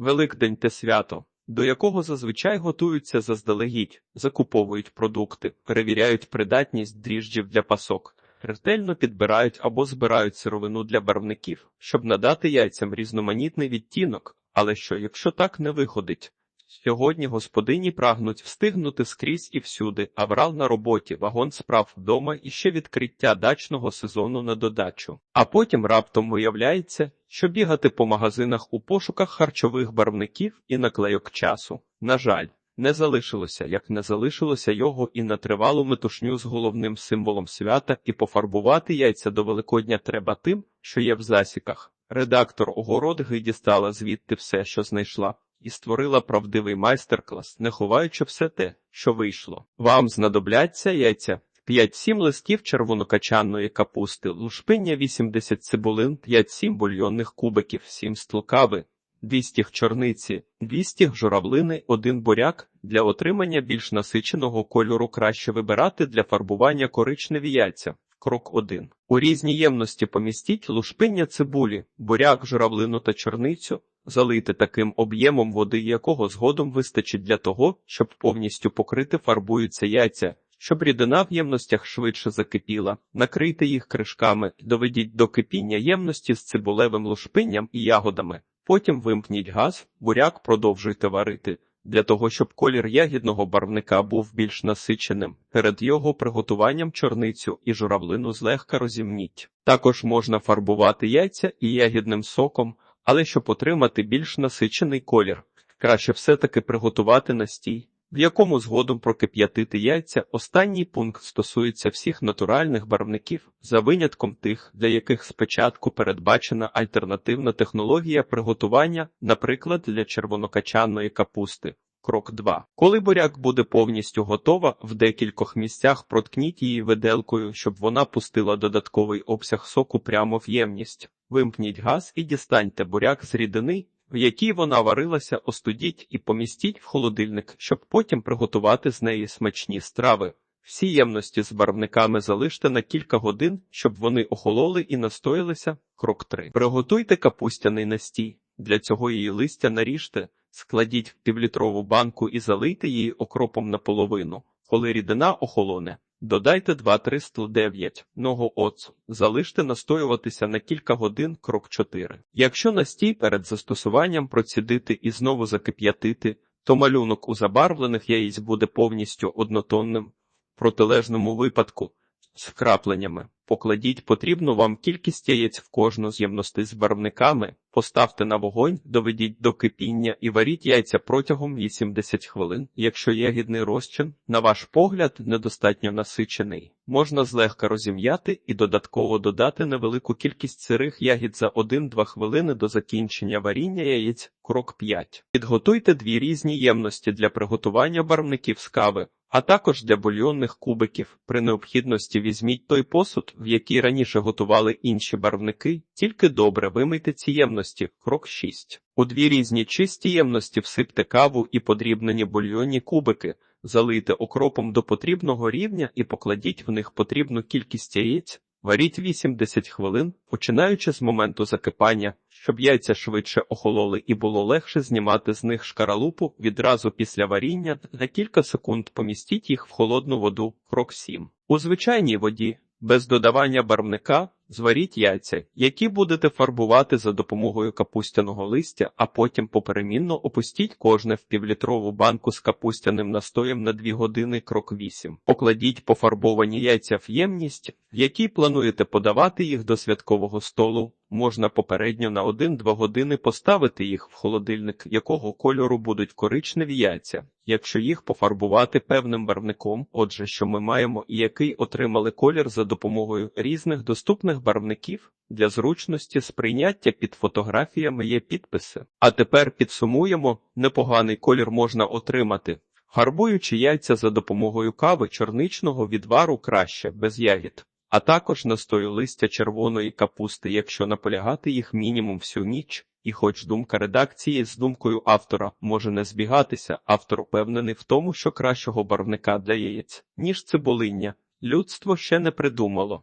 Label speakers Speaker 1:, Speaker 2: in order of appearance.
Speaker 1: Великдень те свято, до якого зазвичай готуються заздалегідь, закуповують продукти, перевіряють придатність дріжджів для пасок, ретельно підбирають або збирають сировину для барвників, щоб надати яйцям різноманітний відтінок. Але що, якщо так не виходить? Сьогодні господині прагнуть встигнути скрізь і всюди, аврал на роботі, вагон справ вдома і ще відкриття дачного сезону на додачу. А потім раптом виявляється, що бігати по магазинах у пошуках харчових барвників і наклейок часу. На жаль, не залишилося, як не залишилося його і на тривалу метушню з головним символом свята, і пофарбувати яйця до Великодня треба тим, що є в засіках. Редактор огородги дістала звідти все, що знайшла і створила правдивий майстер-клас, не ховаючи все те, що вийшло. Вам знадобляться яйця. 5-7 листів червонокачанної капусти, лушпиння 80 цибулин, 5-7 бульйонних кубиків, 7 стл кави, 200 чорниці, 200 журавлини, 1 буряк. Для отримання більш насиченого кольору краще вибирати для фарбування коричневі яйця. Крок 1. У різні ємності помістіть лушпиння цибулі, буряк, журавлину та чорницю, залийте таким об'ємом води, якого згодом вистачить для того, щоб повністю покрити фарбуються яйця. Щоб рідина в ємностях швидше закипіла, накрийте їх кришками, доведіть до кипіння ємності з цибулевим лушпинням і ягодами. Потім вимкніть газ, буряк продовжуйте варити. Для того, щоб колір ягідного барвника був більш насиченим, перед його приготуванням чорницю і журавлину злегка розімніть. Також можна фарбувати яйця і ягідним соком, але щоб отримати більш насичений колір, краще все-таки приготувати настій, в якому згодом прокип'ятити яйця. Останній пункт стосується всіх натуральних барвників, за винятком тих, для яких спочатку передбачена альтернативна технологія приготування, наприклад, для червонокачанної капусти. Крок 2. Коли буряк буде повністю готова, в декількох місцях проткніть її виделкою, щоб вона пустила додатковий обсяг соку прямо в ємність. Вимкніть газ і дістаньте буряк з рідини, в якій вона варилася, остудіть і помістіть в холодильник, щоб потім приготувати з неї смачні страви. Всі ємності з барвниками залиште на кілька годин, щоб вони охололи і настоялися. Крок 3. Приготуйте капустяний настій. Для цього її листя наріжте, складіть в півлітрову банку і залийте її окропом наполовину. Коли рідина охолоне, додайте 2-3 стл 9 ного оцу, залиште настоюватися на кілька годин крок 4. Якщо настій перед застосуванням процідити і знову закип'ятити, то малюнок у забарвлених яєць буде повністю однотонним. В протилежному випадку з вкрапленнями. Покладіть потрібну вам кількість яєць в кожну з ємностей з барвниками, поставте на вогонь, доведіть до кипіння і варіть яйця протягом 80 хвилин. Якщо ягідний розчин, на ваш погляд, недостатньо насичений, можна злегка розім'яти і додатково додати невелику кількість сирих ягід за 1-2 хвилини до закінчення варіння яєць. Крок 5. Підготуйте дві різні ємності для приготування барвників з кави а також для бульйонних кубиків. При необхідності візьміть той посуд, в який раніше готували інші барвники, тільки добре вимийте ці ємності. Крок 6. У дві різні чисті ємності всипте каву і подрібнені бульйонні кубики, залийте окропом до потрібного рівня і покладіть в них потрібну кількість яєць. Варіть 80 хвилин, починаючи з моменту закипання, щоб яйця швидше охололи і було легше знімати з них шкаралупу відразу після варіння на кілька секунд помістіть їх в холодну воду. Крок 7. У звичайній воді, без додавання барвника, зваріть яйця, які будете фарбувати за допомогою капустяного листя, а потім поперемінно опустіть кожне в півлітрову банку з капустяним настоєм на 2 години крок 8. Покладіть пофарбовані яйця в ємність, в якій плануєте подавати їх до святкового столу. Можна попередньо на 1-2 години поставити їх в холодильник, якого кольору будуть коричневі яйця, якщо їх пофарбувати певним барвником, отже, що ми маємо і який отримали колір за допомогою різних доступних барвників. Для зручності сприйняття під фотографіями є підписи. А тепер підсумуємо: непоганий колір можна отримати. Фарбуючи яйця за допомогою кави чорничного відвару краще без ягід а також настою листя червоної капусти, якщо наполягати їх мінімум всю ніч. І, хоч думка редакції з думкою автора може не збігатися, автор упевнений в тому, що кращого барвника для яєць, ніж цибулиння, людство ще не придумало.